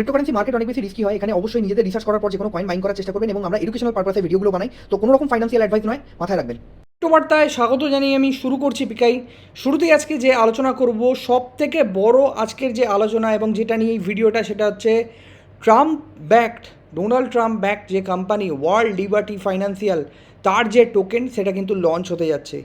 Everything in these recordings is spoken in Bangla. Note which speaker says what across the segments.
Speaker 1: ক্রিপ্টোকারেন্সি মার্কেট অনেক বেশি রিস্কি হয়, এখানে অবশ্যই নিজেদের রিসার্চ করার পর যে কোনো কয়েন বাইং করার চেষ্টা করবেন এবং আমরা এডুকেশনাল পারপাসে ভিডিওগুলো বানাই। তো কোনো রকম ফাইন্যান্সিয়াল অ্যাডভাইস নয়, মাথায় রাখবেন।
Speaker 2: বার্তায় স্বাগত জানিয়ে আমি শুরু করছি পিকাই। শুরুতেই আজকে যে আলোচনা করব সব থেকে বড় আজকের যে আলোচনা এবং যেটা নিয়ে এই ভিডিওটা, সেটা হচ্ছে Trump backed Donald Trump backed যে কোম্পানি ওয়ার্ল্ড লিবার্টি ফাইন্যান্সিয়াল তার যে টোকেন সেটা কিন্তু লঞ্চ হতে যাচ্ছে।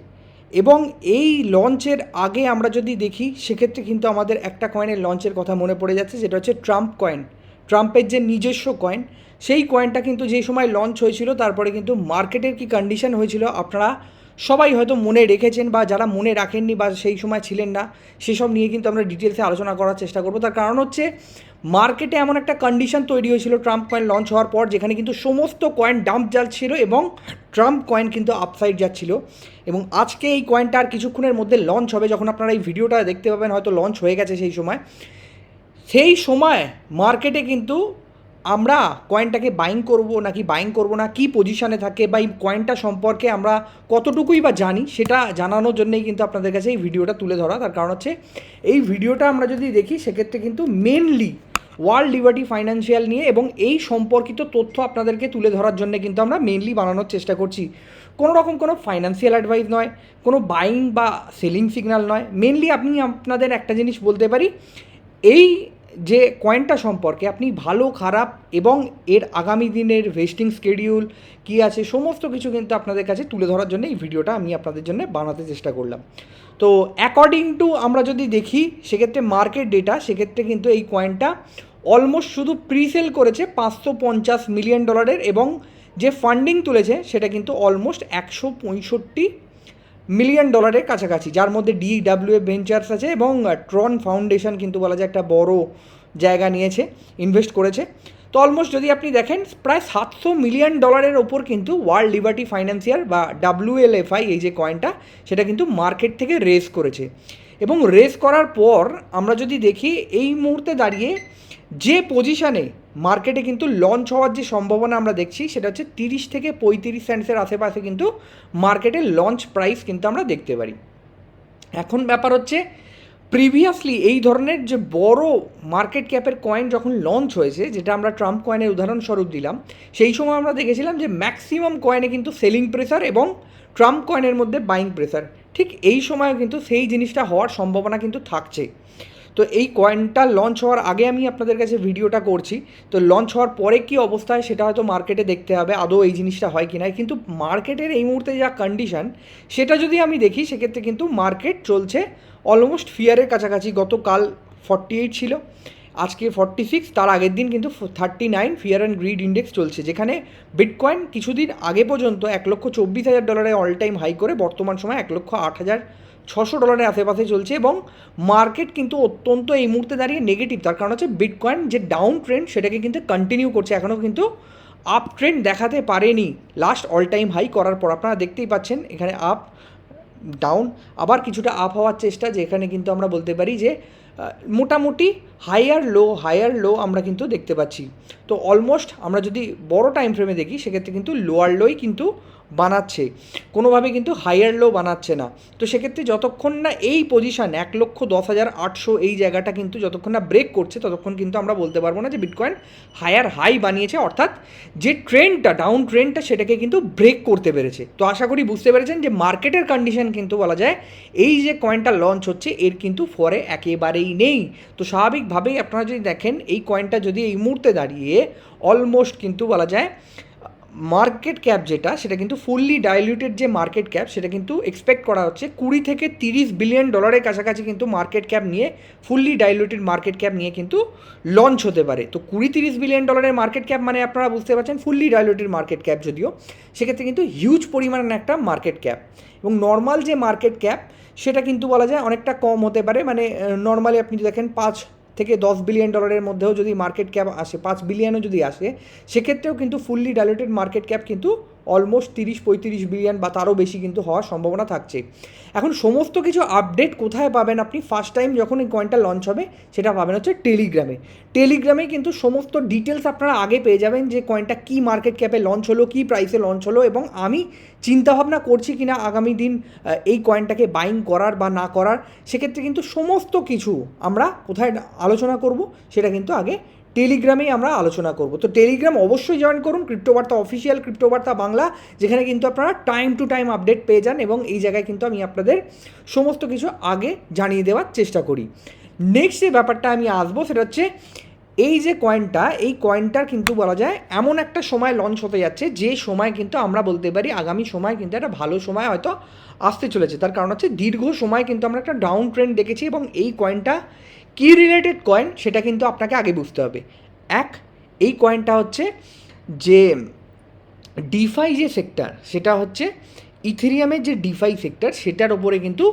Speaker 2: এবং এই লঞ্চের আগে আমরা যদি দেখি, সেক্ষেত্রে কিন্তু আমাদের একটা কয়েনের লঞ্চের কথা মনে পড়ে যাচ্ছে যেটা হচ্ছে ট্রাম্প কয়েন ট্রাম্পের যে নিজস্ব কয়েন সেই কয়েনটা কিন্তু যেই সময় লঞ্চ হয়েছিল, তারপরে কিন্তু মার্কেটের কি কন্ডিশন হয়েছিল, আপনারা সবাই হয়তো মনে রেখেছেন বা যারা মনে রাখেননি বা সেই সময় ছিলেন না, সেসব নিয়ে কিন্তু আমরা ডিটেলসে আলোচনা করার চেষ্টা করব। তার কারণ হচ্ছে মার্কেটে এমন একটা কন্ডিশন তৈরি হয়েছিল ট্রাম্প কয়েন লঞ্চ হওয়ার পর, যেখানে কিন্তু সমস্ত কয়েন ডাম্প যাচ্ছিল এবং ট্রাম্প কয়েন কিন্তু আপসাইড যাচ্ছিল। এবং আজকে এই কয়েনটা আর কিছুক্ষণের মধ্যে লঞ্চ হবে, যখন আপনারা এই ভিডিওটা দেখতে পাবেন, হয়তো লঞ্চ হয়ে গেছে সেই সময়। সেই সময় মার্কেটে কিন্তু আমরা কয়েনটাকে বাইং করব নাকি বাইং করব না, কি পজিশনে থাকে বা এই কয়েনটা সম্পর্কে আমরা কতটুকুই বা জানি সেটা জানানোর জন্যই কিন্তু আপনাদের কাছে এই ভিডিওটা তুলে ধরা। তার কারণ হচ্ছে এই ভিডিওটা আমরা যদি দেখি, সেক্ষেত্রে কিন্তু মেনলি ওয়ার্ল্ড লিবার্টি ফাইন্যান্সিয়াল নিয়ে এবং এই সম্পর্কিত তথ্য আপনাদেরকে তুলে ধরার জন্য কিন্তু আমরা মেনলি বানানোর চেষ্টা করছি। কোনো রকম কোনো ফাইন্যান্সিয়াল অ্যাডভাইস নয়, কোনো বাইং বা সেলিং সিগন্যাল নয়। মেনলি আপনি আপনাদের একটা জিনিস বলতে পারি, এই যে কয়েনটা সম্পর্কে আপনি ভালো, খারাপ এবং এর আগামী দিনের ভেস্টিং স্কেডিউল কী আছে, সমস্ত কিছু কিন্তু আপনাদের কাছে তুলে ধরার জন্য এই ভিডিওটা আমি আপনাদের জন্য বানাতে চেষ্টা করলাম। তো অ্যাকর্ডিং টু আমরা যদি দেখি, সেক্ষেত্রে মার্কেট ডেটা সেক্ষেত্রে কিন্তু এই কয়েনটা অলমোস্ট শুধু প্রিসেল করেছে পাঁচশো পঞ্চাশ মিলিয়ন ডলারের এবং যে ফান্ডিং তুলেছে, সেটা কিন্তু অলমোস্ট একশো পঁয়ষট্টি মিলিয়ন ডলারের কাছাকাছি, যার মধ্যে ডিডাব্লিউ ভেঞ্চার্স আছে এবং ট্রন ফাউন্ডেশন কিন্তু বলা যায় একটা বড় জায়গা নিয়েছে ইনভেস্ট করেছে। তো অলমোস্ট যদি আপনি দেখেন, প্রায় সাতশো মিলিয়ন ডলারের ওপর কিন্তু ওয়ার্ল্ড লিবার্টি ফাইন্যান্সিয়াল বা ডাব্লিউএলএফআই এই যে কয়েনটা সেটা কিন্তু মার্কেট থেকে রেস করেছে। এবং রেস করার পর আমরা যদি দেখি, এই মুহূর্তে দাঁড়িয়ে যে পজিশানে মার্কেটে কিন্তু লঞ্চ হওয়ার যে সম্ভাবনা আমরা দেখছি, সেটা হচ্ছে তিরিশ থেকে পঁয়ত্রিশ সেন্টসের আশেপাশে কিন্তু মার্কেটে লঞ্চ প্রাইস কিন্তু আমরা দেখতে পারি। এখন ব্যাপার হচ্ছে প্রিভিয়াসলি এই ধরনের যে বড় মার্কেট ক্যাপের কয়েন যখন লঞ্চ হয়েছে, যেটা আমরা ট্রাম্প কয়েনের উদাহরণস্বরূপ দিলাম, সেই সময় আমরা দেখেছিলাম যে ম্যাক্সিমাম কয়েনে কিন্তু সেলিং প্রেসার এবং ট্রাম্প কয়েনের মধ্যে বাইং প্রেসার ঠিক এই সময় কিন্তু সেই জিনিসটা হওয়ার সম্ভাবনা কিন্তু থাকছে। তো এই কয়েনটা লঞ্চ হওয়ার আগে আমি আপনাদের কাছে ভিডিওটা করছি। তো লঞ্চ হওয়ার পরে কি অবস্থায় সেটা হয়তো মার্কেটে দেখতে হবে, আদৌ এই জিনিসটা হয় কি না কিন্তু মার্কেটের এই মুহূর্তে যা কন্ডিশন সেটা যদি আমি দেখি, সেক্ষেত্রে কিন্তু মার্কেট চলছে অলমোস্ট ফিয়ারের কাছাকাছি। গতকাল ফর্টি এইট ছিল, আজকে ফর্টি সিক্স তার আগের দিন কিন্তু thirty nine fear and greed index চলছে, যেখানে বিটকয়েন কিছুদিন আগে পর্যন্ত এক লক্ষ চব্বিশ হাজার ডলারে অল টাইম হাই করে, বর্তমান সময় এক লক্ষ আট হাজার ছশো ডলারের আশেপাশে চলছে এবং মার্কেট কিন্তু অত্যন্ত এই মুহূর্তে দাঁড়িয়ে নেগেটিভ তার কারণ হচ্ছে বিটকয়েন যে ডাউন ট্রেন্ড সেটাকে কিন্তু কন্টিনিউ করছে। এখনও কিন্তু আপ ট্রেন্ড দেখাতে পারেনি। লাস্ট অল টাইম হাই করার পর আপনারা দেখতেই পাচ্ছেন, এখানে আপ ডাউন আবার কিছুটা আপ হওয়ার চেষ্টা, যেখানে কিন্তু আমরা বলতে পারি যে মোটামুটি হায়ার লো হায়ার লো আমরা কিন্তু দেখতে পাচ্ছি। তো অলমোস্ট আমরা যদি বড় টাইম ফ্রেমে দেখি, সেক্ষেত্রে কিন্তু লোয়ার লোই কিন্তু বানাচ্ছে। কোনোভাবে কিন্তু হায়ার লো বানাচ্ছে না। তো সেক্ষেত্রে যতক্ষণ না এই পজিশান এক লক্ষ দশ হাজার আটশো এই জায়গাটা কিন্তু যতক্ষণ না ব্রেক করছে, ততক্ষণ কিন্তু আমরা বলতে পারব না যে বিটকয়েন হায়ার হাই বানিয়েছে, অর্থাৎ যে ট্রেন্ডটা ডাউন ট্রেন্ডটা সেটাকে কিন্তু ব্রেক করতে পেরেছে। তো আশা করি বুঝতে পেরেছেন যে মার্কেটের কন্ডিশন কিন্তু বলা যায়, এই যে কয়েনটা লঞ্চ হচ্ছে, এর কিন্তু ফরে একেবারেই নেই। তো স্বাভাবিকভাবেই আপনারা যদি দেখেন, এই কয়েনটা যদি এই মুহূর্তে দাঁড়িয়ে অলমোস্ট কিন্তু বলা যায় মার্কেট ক্যাপ যেটা, সেটা কিন্তু ফুললি ডাইলিউটেড যে মার্কেট ক্যাপ সেটা কিন্তু এক্সপেক্ট করা হচ্ছে কুড়ি থেকে তিরিশ বিলিয়ন ডলারের কাছাকাছি কিন্তু মার্কেট ক্যাপ নিয়ে ফুললি ডাইলিউটেড মার্কেট ক্যাপ নিয়ে কিন্তু লঞ্চ হতে পারে। তো কুড়ি তিরিশ বিলিয়ন ডলারের মার্কেট ক্যাপ মানে আপনারা বুঝতে পারছেন ফুললি ডাইলিউটেড মার্কেট ক্যাপ যদিও, সেক্ষেত্রে কিন্তু হিউজ পরিমাণের একটা মার্কেট ক্যাপ এবং নর্মাল যে মার্কেট ক্যাপ সেটা কিন্তু বলা যায় অনেকটা কম হতে পারে। মানে নর্মালি আপনি দেখেন পাঁচ থেকে দশ বিলিয়ন ডলারের মধ্যেও যদি মার্কেট ক্যাপ আসে, পাঁচ বিলিয়নও যদি আসে, সেক্ষেত্রেও কিন্তু ফুললি ডাইলেটেড মার্কেট ক্যাপ কিন্তু অলমোস্ট তিরিশ, পঁয়ত্রিশ বিলিয়ন বা তারও বেশি কিন্তু হওয়ার সম্ভাবনা থাকছে। এখন সমস্ত কিছু আপডেট কোথায় পাবেন আপনি? ফার্স্ট টাইম যখন এই কয়েনটা লঞ্চ হবে, সেটা পাবেন হচ্ছে টেলিগ্রামে টেলিগ্রামে কিন্তু সমস্ত ডিটেলস আপনারা আগে পেয়ে যাবেন যে কয়েনটা কী মার্কেট ক্যাপে লঞ্চ হলো, কী প্রাইসে লঞ্চ হলো এবং আমি চিন্তাভাবনা করছি কি না আগামী দিন এই কয়েনটাকে বাইং করার বা না করার। সেক্ষেত্রে কিন্তু সমস্ত কিছু আমরা কোথায় আলোচনা করব, সেটা কিন্তু আগে টেলিগ্রামেই আমরা আলোচনা করব। তো টেলিগ্রাম অবশ্যই জয়েন করুন ক্রিপ্টোবার্তা অফিসিয়াল ক্রিপ্টোবার্তা বাংলা, যেখানে কিন্তু আপনারা টাইম টু টাইম আপডেট পেয়ে যান এবং এই জায়গায় কিন্তু আমি আপনাদের সমস্ত কিছু আগে জানিয়ে দেওয়ার চেষ্টা করি। নেক্সট যে ব্যাপারটা আমি আসব সেটা হচ্ছে, এই যে কয়েনটা এই কয়েনটার কিন্তু বলা যায় এমন একটা সময় লঞ্চ হতে যাচ্ছে, যে সময় কিন্তু আমরা বলতে পারি আগামী সময় কিন্তু একটা ভালো সময় হয়তো আসতে চলেছে। তার কারণ হচ্ছে দীর্ঘ সময় কিন্তু আমরা একটা ডাউন ট্রেন্ড দেখেছি এবং এই কয়েনটা কী রিলেটেড কয়েন সেটা কিন্তু আপনাকে আগে বুঝতে হবে। এক, এই কয়েনটা হচ্ছে যে ডিফাই যে সেক্টর সেটা হচ্ছে ইথেরিয়ামের যে ডিফাই সেক্টর সেটার ওপরে কিন্তু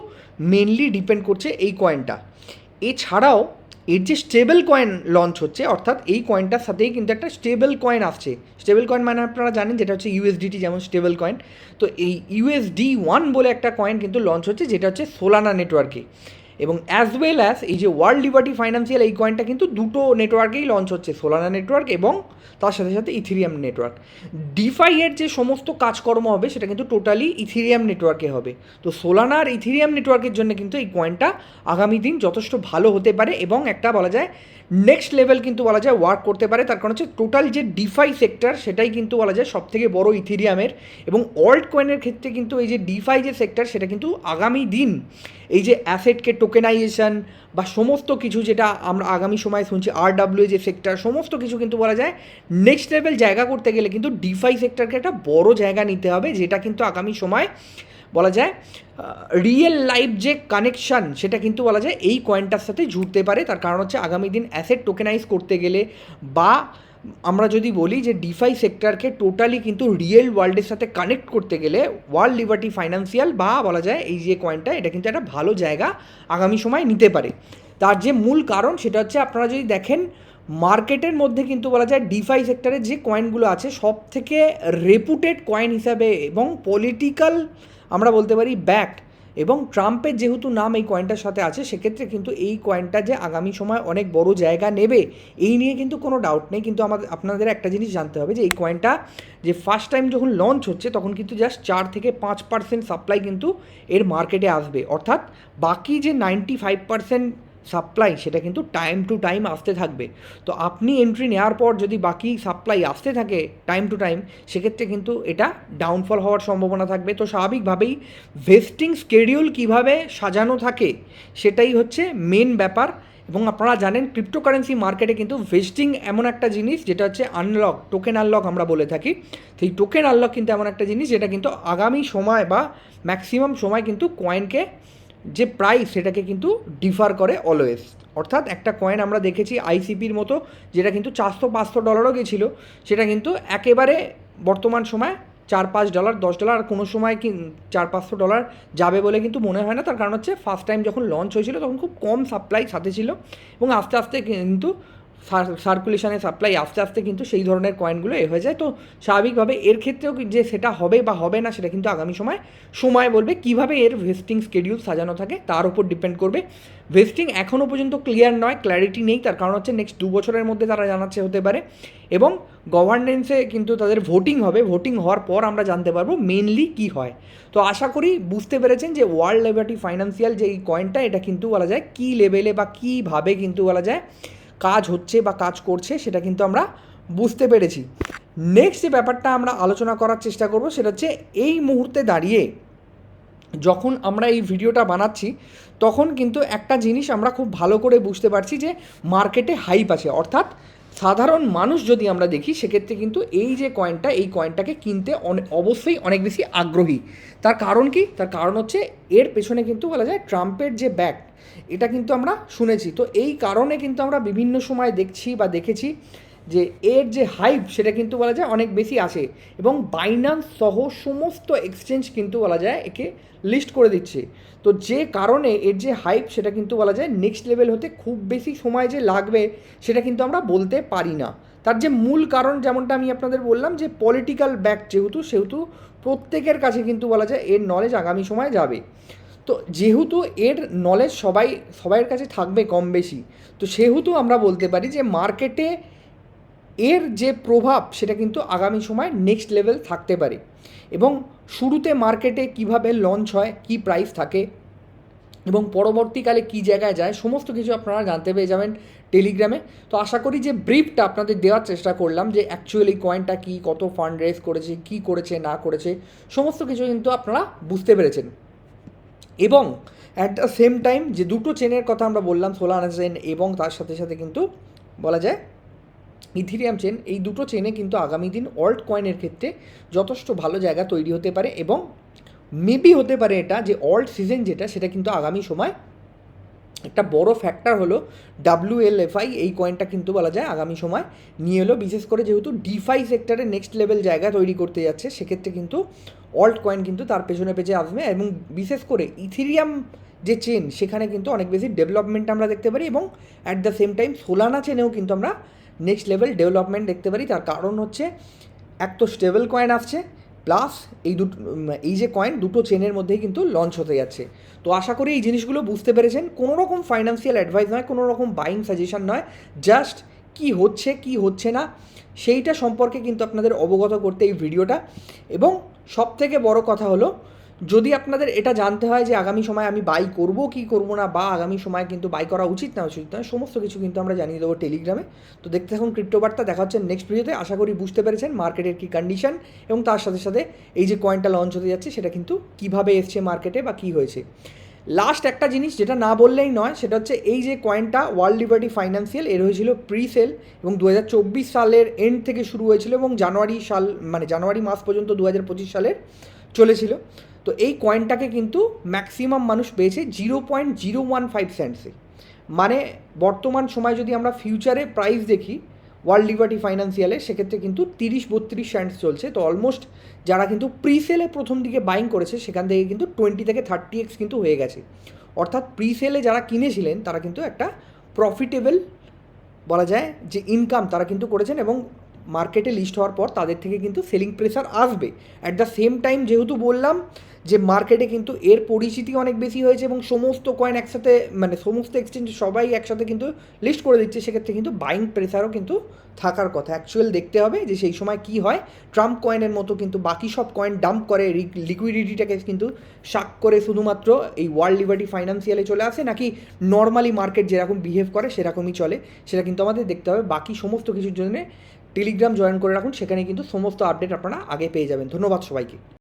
Speaker 2: মেনলি ডিপেন্ড করছে এই কয়েনটা এছাড়াও এর যে স্টেবল কয়েন লঞ্চ হচ্ছে, অর্থাৎ এই কয়েনটার সাথেই কিন্তু একটা স্টেবল কয়েন আসছে। স্টেবল কয়েন মানে আপনারা জানেন যেটা হচ্ছে ইউএসডিটি যেমন স্টেবল কয়েন তো এই ইউএসডি ওয়ান বলে একটা কয়েন কিন্তু লঞ্চ হচ্ছে, যেটা হচ্ছে সোলানা নেটওয়ার্কে এবং অ্যাজ ওয়েল অ্যাজ এই যে ওয়ার্ল্ড লিবার্টি ফাইন্যান্সিয়াল এই কয়েনটা কিন্তু দুটো নেটওয়ার্কেই লঞ্চ হচ্ছে সোলানা নেটওয়ার্ক এবং তার সাথে সাথে ইথিরিয়াম নেটওয়ার্ক ডিফাই এর যে সমস্ত কাজকর্ম হবে, সেটা কিন্তু টোটালি ইথিরিয়াম নেটওয়ার্কে হবে। তো সোলানা আর ইথিরিয়াম নেটওয়ার্কের জন্য কিন্তু এই কয়েনটা আগামী দিন যথেষ্ট ভালো হতে পারে এবং একটা বলা যায় নেক্সট লেভেল কিন্তু বলা যায় ওয়ার্ক করতে পারে। তার কারণ হচ্ছে টোটাল যে ডিফাই সেক্টর সেটাই কিন্তু বলা যায় সব থেকে বড় ইথিরিয়ামের এবং অল্ট কয়েনের ক্ষেত্রে কিন্তু এই যে ডিফাই যে সেক্টর সেটা কিন্তু আগামী দিন এই যে অ্যাসেটকে টোকেনাইজেশন বা সমস্ত কিছু যেটা আমরা আগামী সময়ে শুনছি আর ডাব্লিউ যে সেক্টর সমস্ত কিছু কিন্তু বলা যায় নেক্সট লেভেল জায়গা করতে গেলে কিন্তু ডিফাই সেক্টরকে একটা বড় জায়গা নিতে হবে, যেটা কিন্তু আগামী সময় বলা যায় রিয়েল লাইফ যে কানেকশান সেটা কিন্তু বলা যায় এই কয়েনটার সাথে জুড়তে পারে। তার কারণ হচ্ছে আগামী দিন অ্যাসেট টোকেনাইজ করতে গেলে বা আমরা যদি বলি যে ডিফাই সেক্টরকে টোটালি কিন্তু রিয়েল ওয়ার্ল্ডের সাথে কানেক্ট করতে গেলে ওয়ার্ল্ড লিবার্টি ফাইন্যান্সিয়াল বা বলা যায় এই যে কয়েনটা এটা কিন্তু একটা ভালো জায়গা আগামী সময় নিতে পারে। তার যে মূল কারণ সেটা হচ্ছে আপনারা যদি দেখেন মার্কেটের মধ্যে কিন্তু বলা যায় ডিফাই সেক্টরের যে কয়েনগুলো আছে সব থেকে রেপুটেড কয়েন হিসাবে এবং পলিটিক্যাল আমরা বলতে পারি ব্যাক এবং ট্রাম্পের যেহেতু নাম এই কয়েনটার সাথে আছে, সেক্ষেত্রে কিন্তু এই কয়েনটা যে আগামী সময় অনেক বড় জায়গা নেবে, এই নিয়ে কিন্তু কোনো ডাউট নেই। কিন্তু আমাদের, আপনাদের একটা জিনিস জানতে হবে যে, এই কয়েনটা যে ফার্স্ট টাইম যখন লঞ্চ হচ্ছে, তখন কিন্তু জাস্ট চার থেকে পাঁচ পার্সেন্ট সাপ্লাই কিন্তু এর মার্কেটে আসবে। অর্থাৎ বাকি যে নাইনটি ফাইভ পার্সেন্ট সাপ্লাই সেটা কিন্তু টাইম টু টাইম আসতে থাকবে। তো আপনি এন্ট্রি নেওয়ার পর যদি বাকি সাপ্লাই আসতে থাকে টাইম টু টাইম সেক্ষেত্রে কিন্তু এটা ডাউনফল হওয়ার সম্ভাবনা থাকবে। তো স্বাভাবিকভাবেই ভেস্টিং স্কেডিউল কীভাবে সাজানো থাকে, সেটাই হচ্ছে মেন ব্যাপার। এবং আপনারা জানেন ক্রিপ্টোকারেন্সি মার্কেটে কিন্তু ভেস্টিং এমন একটা জিনিস, যেটা হচ্ছে আনলক টোকেন আনলক আমরা বলে থাকি। সেই টোকেন আনলক কিন্তু এমন একটা জিনিস, যেটা কিন্তু আগামী সময় বা ম্যাক্সিমাম সময় কিন্তু কয়েনকে যে প্রাইস সেটাকে কিন্তু ডিফার করে অলওয়েজ অর্থাৎ একটা কয়েন আমরা দেখেছি আইসিপির মতো, যেটা কিন্তু চারশো পাঁচশো ডলারও গেছিল, সেটা কিন্তু একেবারে বর্তমান সময় চার পাঁচ ডলার দশ ডলার আর কোনো সময় কি চার পাঁচশো ডলার যাবে বলে কিন্তু মনে হয় না। তার কারণ হচ্ছে ফার্স্ট টাইম যখন লঞ্চ হয়েছিল, তখন খুব কম সাপ্লাই সাথে ছিল এবং আস্তে আস্তে কিন্তু সার্কুলেশনে সাপ্লাই আস্তে আস্তে কিন্তু সেই ধরনের কয়েনগুলো এ হয়ে যায়। তো স্বাভাবিকভাবে এর ক্ষেত্রেও যে সেটা হবে বা হবে না, সেটা কিন্তু আগামী সময় সময় বলবে কীভাবে এর ভেস্টিং স্কেডিউল সাজানো থাকে, তার উপর ডিপেন্ড করবে। ভেস্টিং এখনও পর্যন্ত ক্লিয়ার নয় ক্ল্যারিটি নেই, তার কারণ হচ্ছে নেক্সট দু বছরের মধ্যে তারা জানাচ্ছে হতে পারে। এবং গভর্নেন্সে কিন্তু তাদের ভোটিং হবে ভোটিং হওয়ার পর আমরা জানতে পারব মেনলি কী হয়। তো আশা করি বুঝতে পেরেছেন যে ওয়ার্ল্ড লেবার্টি ফাইন্যান্সিয়াল যে এই কয়েনটা এটা কিন্তু বলা যায় কী লেভেলে বা কীভাবে কিন্তু বলা যায়। কাজ হচ্ছে বা কাজ করছে, সেটা কিন্তু আমরা বুঝতে পেরেছি। নেক্সট যে ব্যাপারটা আমরা আলোচনা করার চেষ্টা করব, সেটা হচ্ছে এই মুহূর্তে দাঁড়িয়ে যখন আমরা এই ভিডিওটা বানাচ্ছি, তখন কিন্তু একটা জিনিস আমরা খুব ভালো করে বুঝতে পারছি যে মার্কেটে হাইপ আছে। অর্থাৎ সাধারণ মানুষ যদি আমরা দেখি, সেক্ষেত্রে কিন্তু এই যে কয়েনটা এই কয়েনটাকে কিনতে অবশ্যই অনেক বেশি আগ্রহী। তার কারণ কি? তার কারণ হচ্ছে এর পেছনে কিন্তু বলা যায় ট্রাম্পের যে ব্যাগ এটা কিন্তু আমরা শুনেছি। তো এই কারণে কিন্তু আমরা বিভিন্ন সময় দেখছি বা দেখেছি যে এর যে হাইপ সেটা কিন্তু বলা যায় অনেক বেশি আসে এবং বাইনান্স সহ সমস্ত এক্সচেঞ্জ কিন্তু বলা যায় একে লিস্ট করে দিচ্ছে। তো যে কারণে এর যে হাইপ সেটা কিন্তু বলা যায় নেক্সট লেভেল হতে খুব বেশি সময় যে লাগবে সেটা কিন্তু আমরা বলতে পারি না। তার যে মূল কারণ যেমনটা আমি আপনাদের বললাম যে পলিটিক্যাল ব্যাক যেহেতু, সেহেতু প্রত্যেকের কাছে কিন্তু বলা যায় এর নলেজ আগামী সময় যাবে। তো যেহেতু এর নলেজ সবাই, সবাইয়ের কাছে থাকবে কম বেশি, তো সেহেতু আমরা বলতে পারি যে মার্কেটে এর যে প্রভাব, সেটা কিন্তু আগামী সময় নেক্সট লেভেল থাকতে পারে। এবং শুরুতে মার্কেটে কীভাবে লঞ্চ হয়, কি প্রাইস থাকে, এবং পরবর্তীকালে কি জায়গায় যায়, সমস্ত কিছু আপনারা জানতে পেয়ে যাবেন টেলিগ্রামে তো আশা করি যে ব্রিফটা আপনাদের দেওয়ার চেষ্টা করলাম যে অ্যাকচুয়ালি কয়েনটা কী, কত ফান্ড রেজ করেছে, কী করেছে, না করেছে, সমস্ত কিছু কিন্তু আপনারা বুঝতে পেরেছেন। এবং অ্যাট দ্য সেম টাইম যে দুটো চেনের কথা আমরা বললাম সোলানা চেন এবং তার সাথে সাথে কিন্তু বলা যায় ইথিরিয়াম চেন এই দুটো চেনে কিন্তু আগামী দিন অল্ট কয়েনের ক্ষেত্রে যথেষ্ট ভালো জায়গা তৈরি হতে পারে এবং মেবি হতে পারে এটা যে অল্ট সিজন যেটা, সেটা কিন্তু আগামী সময় একটা বড় ফ্যাক্টর হলো ডাব্লিউএলএফআই এই কয়েনটা কিন্তু বলা যায় আগামী সময় নিয়ে এলো, বিশেষ করে যেহেতু ডিফাই সেক্টরে নেক্সট লেভেল জায়গা তৈরি করতে যাচ্ছে, সেক্ষেত্রে কিন্তু অল্ট কয়েন কিন্তু তার পেছনে পেছনে আসবে এবং বিশেষ করে ইথিরিয়াম যে চেন সেখানে কিন্তু অনেক বেশি ডেভেলপমেন্ট আমরা দেখতে পারি এবং at the same time Solana চেনেও কিন্তু আমরা নেক্সট লেভেল ডেভেলপমেন্ট দেখতে পারি। তার কারণ হচ্ছে, এক তো স্টেবল কয়েন আসছে প্লাস এই দুটো এই যে কয়েন দুটো চেনের মধ্যেই কিন্তু লঞ্চ হতে যাচ্ছে। তো আশা করি এই জিনিসগুলো বুঝতে পেরেছেন। কোনো রকম ফাইন্যান্সিয়াল অ্যাডভাইস নয় কোনো রকম বাইং সাজেশন নয়। জাস্ট কি হচ্ছে কি হচ্ছে না, সেইটা সম্পর্কে কিন্তু আপনাদের অবগত করতে এই ভিডিওটা এবং সব থেকে বড় কথা হলো যদি আপনাদের এটা জানতে হয় যে আগামী সময় আমি বাই করব কি করব না, বা আগামী সময় কিন্তু বাই করা উচিত না উচিত নয়, সমস্ত কিছু কিন্তু আমরা জানিয়ে দেবো টেলিগ্রামে তো দেখতে থাকুন ক্রিপ্টো বার্তা দেখা হচ্ছে নেক্সট ভিডিওতে আশা করি বুঝতে পেরেছেন মার্কেটের কি কন্ডিশন এবং তার সাথে সাথে এই যে কয়েনটা লঞ্চ হতে যাচ্ছে, সেটা কিন্তু কীভাবে এসছে মার্কেটে বা কী হয়েছে। লাস্ট একটা জিনিস যেটা না বললেই নয়, সেটা হচ্ছে এই যে কয়েনটা ওয়ার্ল্ড লিবার্টি ফাইন্যান্সিয়াল এর হয়েছিল প্রি সেল এবং দু হাজার চব্বিশ সালের এন্ড থেকে শুরু হয়েছিল এবং জানুয়ারি সাল মানে জানুয়ারি মাস পর্যন্ত দু হাজার পঁচিশ সালের চলেছিল। তো এই কয়েনটাকে কিন্তু ম্যাক্সিমাম মানুষ পেয়েছে zero point zero one five সেন্টসে মানে বর্তমান সময় যদি আমরা ফিউচারে প্রাইস দেখি ওয়ার্ল্ড লিবার্টি ফাইন্যান্সিয়ালে সেক্ষেত্রে কিন্তু তিরিশ বত্রিশ সেন্টস চলছে। তো অলমোস্ট যারা কিন্তু প্রিসেলে প্রথম দিকে বাইং করেছে, সেখান থেকে কিন্তু টোয়েন্টি থেকে থার্টি এক্স কিন্তু হয়ে গেছে। অর্থাৎ প্রিসেলে যারা কিনেছিলেন, তারা কিন্তু একটা প্রফিটেবল বলা যায় যে ইনকাম তারা কিন্তু করেছেন এবং মার্কেটে লিস্ট হওয়ার পর তাদের থেকে কিন্তু সেলিং প্রেসার আসবে। অ্যাট দ্য সেম টাইম যেহেতু বললাম যে মার্কেটে কিন্তু এর পরিচিতি অনেক বেশি হয়েছে এবং সমস্ত কয়েন একসাথে মানে সমস্ত এক্সচেঞ্জ সবাই একসাথে কিন্তু লিস্ট করে দিচ্ছে, সেক্ষেত্রে কিন্তু বাইং প্রেসারও কিন্তু থাকার কথা। অ্যাকচুয়াল দেখতে হবে যে সেই সময় কি হয়। ট্রাম্প কয়েনের মতো কিন্তু বাকি সব কয়েন ডাম্প করে লিকুইডিটিটাকে কিন্তু শাক করে শুধুমাত্র এই ওয়ার্ল্ড লিবার্টি ফাইন্যান্সিয়ালে চলে আসে, নাকি নর্মালি মার্কেট যেরকম বিহেভ করে সেরকমই চলে। সেটা কিন্তু আমাদের দেখতে হবে। বাকি সমস্ত কিছুর জন্য টেলিগ্রাম জয়েন করে রাখুন সেখানে কিন্তু সমস্ত আপডেট আপনারা আগে পেয়ে যাবেন। ধন্যবাদ সবাইকে।